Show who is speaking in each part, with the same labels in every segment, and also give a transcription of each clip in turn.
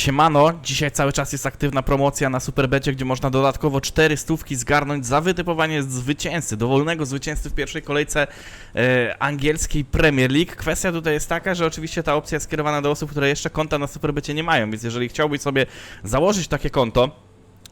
Speaker 1: Siemano, dzisiaj cały czas jest aktywna promocja na Superbecie, gdzie można dodatkowo 4 stówki zgarnąć za wytypowanie zwycięzcy, dowolnego zwycięzcy w pierwszej kolejce e, angielskiej Premier League. Kwestia tutaj jest taka, że oczywiście ta opcja jest skierowana do osób, które jeszcze konta na Superbecie nie mają, więc jeżeli chciałbyś sobie założyć takie konto,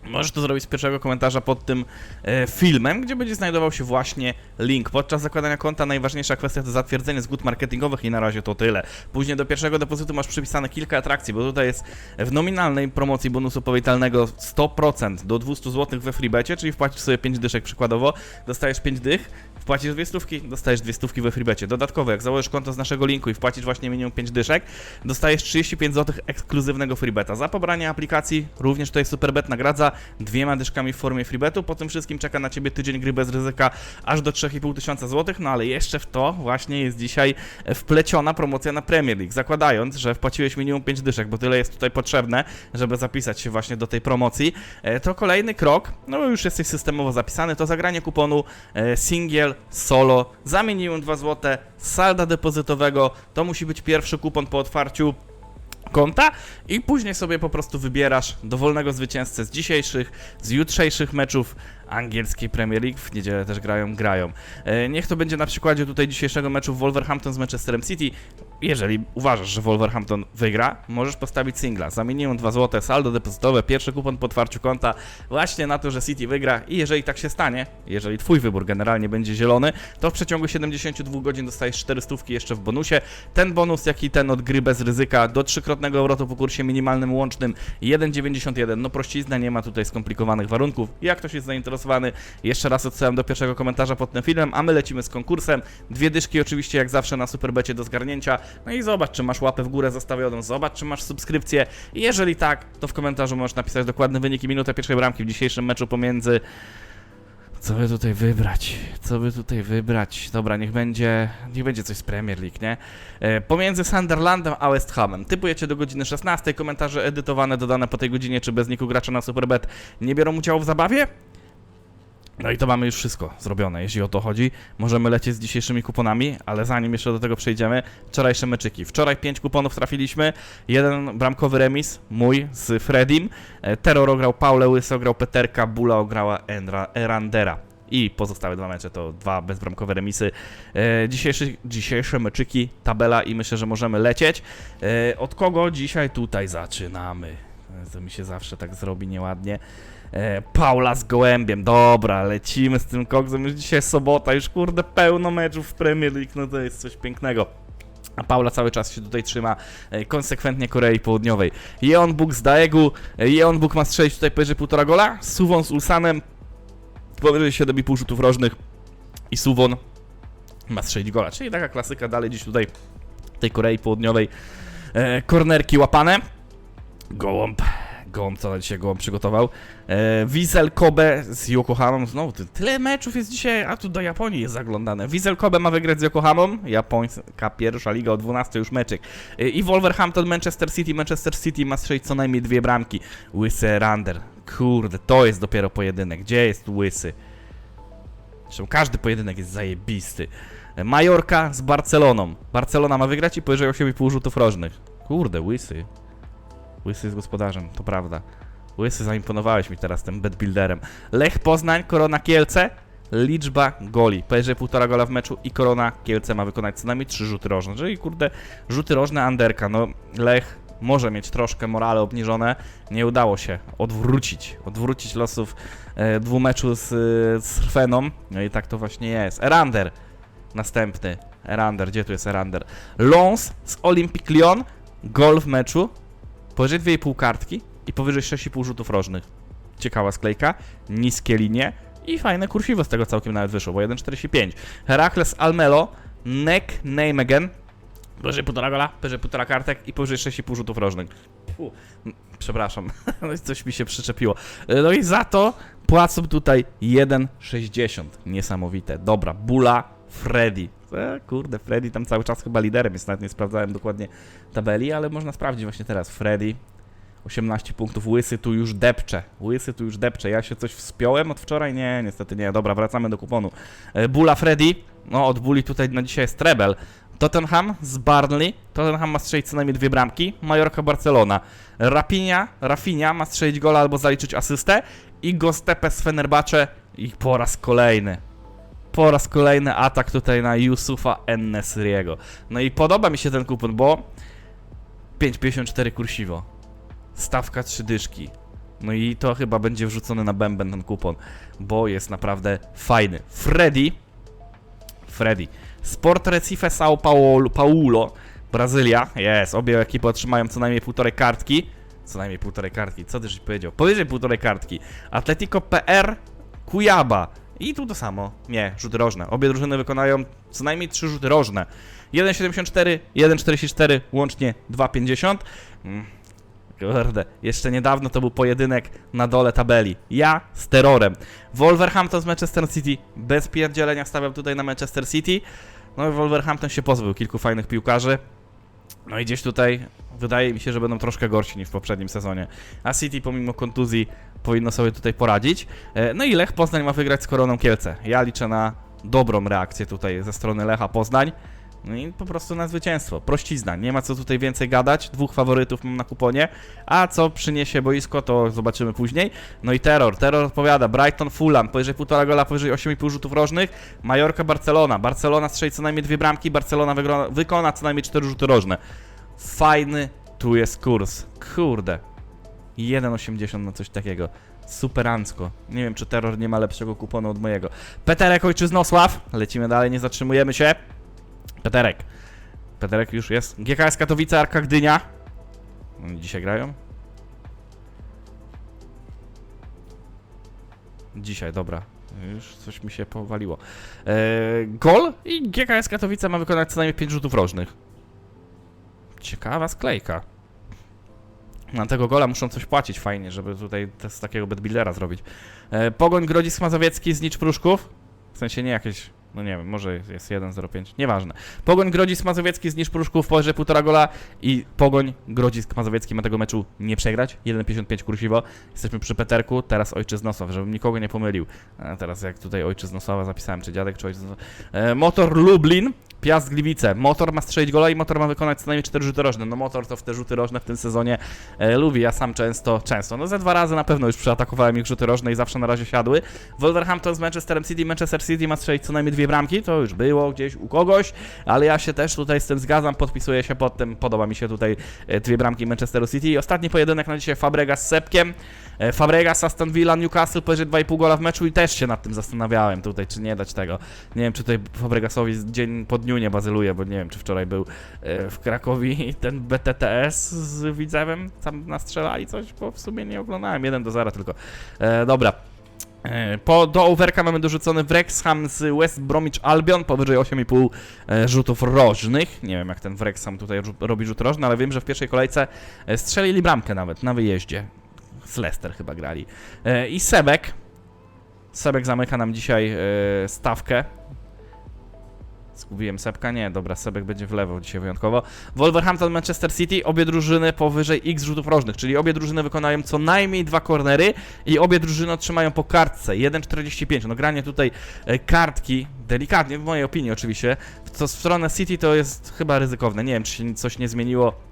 Speaker 1: Możesz to zrobić z pierwszego komentarza pod tym e, filmem, gdzie będzie znajdował się właśnie link. Podczas zakładania konta najważniejsza kwestia to zatwierdzenie zgód marketingowych i na razie to tyle. Później do pierwszego depozytu masz przypisane kilka atrakcji, bo tutaj jest w nominalnej promocji bonusu powitalnego 100% do 200 zł we freebecie, czyli wpłacisz sobie 5 dyszek przykładowo, dostajesz 5 dych, wpłacisz dwie stówki, dostajesz dwie stówki we freebecie. Dodatkowo, jak założysz konto z naszego linku i wpłacisz właśnie minimum 5 dyszek, dostajesz 35 zł ekskluzywnego freebeta. Za pobranie aplikacji również tutaj Superbet nagradza dwiema dyszkami w formie freebetu. Po tym wszystkim czeka na Ciebie tydzień gry bez ryzyka aż do 3,5 tysiąca złotych, no ale jeszcze w to właśnie jest dzisiaj wpleciona promocja na Premier League. Zakładając, że wpłaciłeś minimum 5 dyszek, bo tyle jest tutaj potrzebne, żeby zapisać się właśnie do tej promocji, e, to kolejny krok, no już jesteś systemowo zapisany, to zagranie kuponu e, single, solo, za minimum 2 zł, salda depozytowego, to musi być pierwszy kupon po otwarciu konta i później sobie po prostu wybierasz dowolnego zwycięzcę z dzisiejszych, z jutrzejszych meczów angielskiej Premier League. W niedzielę też grają, grają. E, niech to będzie na przykładzie tutaj dzisiejszego meczu Wolverhampton z Manchesterem City. Jeżeli uważasz, że Wolverhampton wygra, możesz postawić singla. Za minimum 2 zł saldo depozytowe, pierwszy kupon po otwarciu konta właśnie na to, że City wygra i jeżeli tak się stanie, jeżeli twój wybór generalnie będzie zielony, to w przeciągu 72 godzin dostajesz 400 jeszcze w bonusie. Ten bonus, jak i ten od gry bez ryzyka do trzykrotnego obrotu po kursie minimalnym łącznym 1,91. No prościzna, nie ma tutaj skomplikowanych warunków. Jak ktoś jest zainteresowany, jeszcze raz odsyłam do pierwszego komentarza pod tym filmem, a my lecimy z konkursem. Dwie dyszki oczywiście jak zawsze na Superbecie do zgarnięcia. No i zobacz, czy masz łapę w górę zostawioną, zobacz, czy masz subskrypcję. Jeżeli tak, to w komentarzu możesz napisać dokładny wynik i minutę pierwszej bramki w dzisiejszym meczu pomiędzy... Co by tutaj wybrać? Co by tutaj wybrać? Dobra, niech będzie, niech będzie coś z Premier League, nie? E, pomiędzy Sunderlandem a West Hamem. Typujecie do godziny 16, komentarze edytowane, dodane po tej godzinie, czy bez niku gracza na Superbet nie biorą udziału w zabawie? No i to mamy już wszystko zrobione, jeśli o to chodzi. Możemy lecieć z dzisiejszymi kuponami, ale zanim jeszcze do tego przejdziemy, wczorajsze meczyki. Wczoraj 5 kuponów trafiliśmy, jeden bramkowy remis, mój z Fredim. E, Terror ograł Paule, Łysy ograł Peterka, Bula ograła Enra, Erandera. I pozostałe dwa mecze to dwa bezbramkowe remisy. E, dzisiejszy, dzisiejsze meczyki, tabela i myślę, że możemy lecieć. E, od kogo dzisiaj tutaj zaczynamy? E, To mi się zawsze tak zrobi nieładnie. E, Paula z Gołębiem, dobra, lecimy z tym koksem, już dzisiaj sobota, już kurde pełno meczów w Premier League, no to jest coś pięknego. A Paula cały czas się tutaj trzyma e, konsekwentnie Korei Południowej. Jeon Buk z Daegu, e, Jeon Buk ma strzelić tutaj powyżej półtora gola, Suwon z Ulsanem. Powyżej 7,5 rzutów rożnych. I Suwon ma strzelić gola, czyli taka klasyka dalej dziś tutaj tej Korei Południowej. E, kornerki łapane, Gołąb Gołąb, co dzisiaj Gołąb przygotował. E, Wiesel Kobe z Yokohamą. Znowu ty, tyle meczów jest dzisiaj, a tu do Japonii jest zaglądane. Wiesel Kobe ma wygrać z Yokohamą. Japońska pierwsza liga o 12 już meczek. E, I Wolverhampton, Manchester City. Manchester City ma strzelić co najmniej dwie bramki. Łysy Rander. Kurde, to jest dopiero pojedynek. Gdzie jest Łysy? Zresztą każdy pojedynek jest zajebisty. E, Majorka z Barceloną. Barcelona ma wygrać i powyżej 8,5 rzutów rożnych. Kurde, Łysy. Łysy jest gospodarzem, to prawda. Łysy, zaimponowałeś mi teraz tym bedbuilderem. Lech Poznań, Korona Kielce, liczba goli. Powyżej półtora gola w meczu i Korona Kielce ma wykonać co najmniej trzy rzuty rożne. Czyli kurde, rzuty rożne Anderka. No, Lech może mieć troszkę morale obniżone. Nie udało się odwrócić, odwrócić losów e, dwóch meczu z, z Feną. No i tak to właśnie jest. Erander, następny. Erander, gdzie tu jest Erander? Lons z Olympique Lyon, gol w meczu, powyżej 2,5 kartki i powyżej 6,5 rzutów rożnych. Ciekawa sklejka, niskie linie i fajne kursiwo z tego całkiem nawet wyszło, bo 1,45. Herakles Almelo, Neck Nijmegen, powyżej 1,5 gola, powyżej 1,5 kartek i powyżej 6,5 rzutów rożnych. Fu, przepraszam, coś mi się przyczepiło. No i za to płacą tutaj 1,60. Niesamowite. Dobra, Bula, Freddy. E, kurde, Freddy tam cały czas chyba liderem jest, nawet nie sprawdzałem dokładnie tabeli, ale można sprawdzić właśnie teraz. Freddy, 18 punktów, Łysy tu już depcze. Łysy tu już depcze. Ja się coś wspiąłem od wczoraj? Nie, niestety nie. Dobra, wracamy do kuponu. E, Bula Freddy, no od Buli tutaj na dzisiaj jest trebel. Tottenham z Barnley. Tottenham ma strzelić co najmniej dwie bramki. Majorka Barcelona. Rafinha, Rafinha ma strzelić gola albo zaliczyć asystę. I Gostepe z Fenerbahce. I po raz kolejny. Po raz kolejny atak tutaj na Yusufa Ennesriego. No i podoba mi się ten kupon, bo 5,54 kursiwo. Stawka 3 dyszki. No i to chyba będzie wrzucony na bęben ten kupon, bo jest naprawdę fajny. Freddy. Freddy. Sport Recife São Paulo, Paulo Brazylia. Jest, obie ekipy otrzymają co najmniej półtorej kartki. Co najmniej półtorej kartki, co też powiedział? Powyżej półtorej kartki. Atletico PR Kujaba. I tu to samo. Nie, rzuty rożne. Obie drużyny wykonają co najmniej trzy rzuty rożne. 1,74, 1,44, łącznie 2,50. Mm, Kurde, jeszcze niedawno to był pojedynek na dole tabeli. Ja z terrorem. Wolverhampton z Manchester City. Bez pierdzielenia stawiam tutaj na Manchester City. No i Wolverhampton się pozbył kilku fajnych piłkarzy. No i gdzieś tutaj wydaje mi się, że będą troszkę gorsi niż w poprzednim sezonie. A City pomimo kontuzji powinno sobie tutaj poradzić. E, No i Lech Poznań ma wygrać z Koroną Kielce. Ja liczę na dobrą reakcję tutaj ze strony Lecha Poznań. No i po prostu na zwycięstwo. Prościzna. Nie ma co tutaj więcej gadać. Dwóch faworytów mam na kuponie. A co przyniesie boisko, to zobaczymy później. No i terror. Terror odpowiada. Brighton, Fulham. Powyżej 1,5 gola, powyżej 8,5 rzutów rożnych. Majorka, Barcelona. Barcelona strzeli co najmniej dwie bramki. Barcelona wykona co najmniej 4 rzuty rożne. Fajny tu jest kurs. Kurde. 1,80 na coś takiego. Superancko. Nie wiem, czy terror nie ma lepszego kuponu od mojego. Peterek Ojczyznosław. Lecimy dalej, nie zatrzymujemy się. Peterek. Peterek już jest. GKS Katowice, Arka Gdynia. Oni Dzisiaj grają? Dzisiaj, dobra. Już coś mi się powaliło. Eee, gol i GKS Katowice ma wykonać co najmniej 5 rzutów rożnych. Ciekawa sklejka. Na tego gola muszą coś płacić fajnie, żeby tutaj z takiego bedbuildera zrobić. E, Pogoń Grodzisk Mazowiecki z Nicz Pruszków. W sensie nie jakieś, no nie wiem, może jest 1,05, nieważne. Pogoń Grodzisk Mazowiecki z Nicz Pruszków powyżej 1,5 gola i Pogoń Grodzisk Mazowiecki ma tego meczu nie przegrać. 1,55 kursiwo. Jesteśmy przy Peterku, teraz Ojczyznosław, żebym nikogo nie pomylił. A teraz jak tutaj Ojczyznosława zapisałem, czy dziadek, czy Ojczyznosław. E, Motor Lublin, Piast Gliwice. Motor ma strzelić gola i Motor ma wykonać co najmniej 4 rzuty rożne. No Motor to w te rzuty rożne w tym sezonie e, lubi. Ja sam często, często, no ze dwa razy na pewno już przeatakowałem ich rzuty rożne i zawsze na razie siadły. Wolverhampton z Manchesterem City. Manchester City ma strzelić co najmniej dwie bramki. To już było gdzieś u kogoś, ale ja się też tutaj z tym zgadzam. Podpisuję się pod tym. Podoba mi się tutaj e, dwie bramki Manchesteru City. I ostatni pojedynek na dzisiaj Fabregas z Sepkiem. E, Fabregas, Aston Villa, Newcastle powyżej 2,5 gola w meczu i też się nad tym zastanawiałem tutaj, czy nie dać tego. Nie wiem, czy tutaj Fabregasowi dzień po dniu nie bazyluje, bo nie wiem, czy wczoraj był e, w Krakowie ten BTTS z Widzewem tam nastrzelali coś, bo w sumie nie oglądałem, 1 do 0 tylko. E, dobra. E, Po, do overka mamy dorzucony Wrexham z West Bromwich Albion, powyżej 8,5 e, rzutów rożnych. Nie wiem, jak ten Wrexham tutaj robi rzut rożny, ale wiem, że w pierwszej kolejce strzelili bramkę nawet na wyjeździe. Z Leicester chyba grali. I Sebek. Sebek zamyka nam dzisiaj stawkę. Zgubiłem Sebka? Nie, dobra, Sebek będzie wlewał dzisiaj wyjątkowo. Wolverhampton, Manchester City, obie drużyny powyżej x rzutów rożnych, czyli obie drużyny wykonają co najmniej dwa kornery i obie drużyny otrzymają po kartce 1,45. No granie tutaj e, kartki, delikatnie, w mojej opinii oczywiście, to w stronę City to jest chyba ryzykowne. Nie wiem, czy się coś nie zmieniło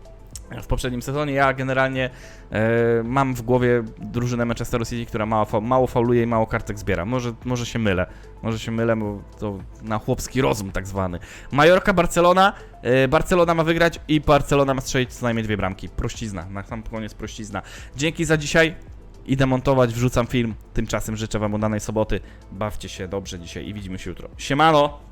Speaker 1: w poprzednim sezonie. Ja generalnie e, mam w głowie drużynę Manchesteru City, która mało, mało fauluje i mało kartek zbiera. Może, może się mylę. Może się mylę, bo to na chłopski rozum tak zwany. Majorka, Barcelona. E, Barcelona ma wygrać i Barcelona ma strzelić co najmniej dwie bramki. Prościzna. Na sam koniec prościzna. Dzięki za dzisiaj. Idę montować, wrzucam film. Tymczasem życzę Wam udanej soboty. Bawcie się dobrze dzisiaj i widzimy się jutro. Siemano!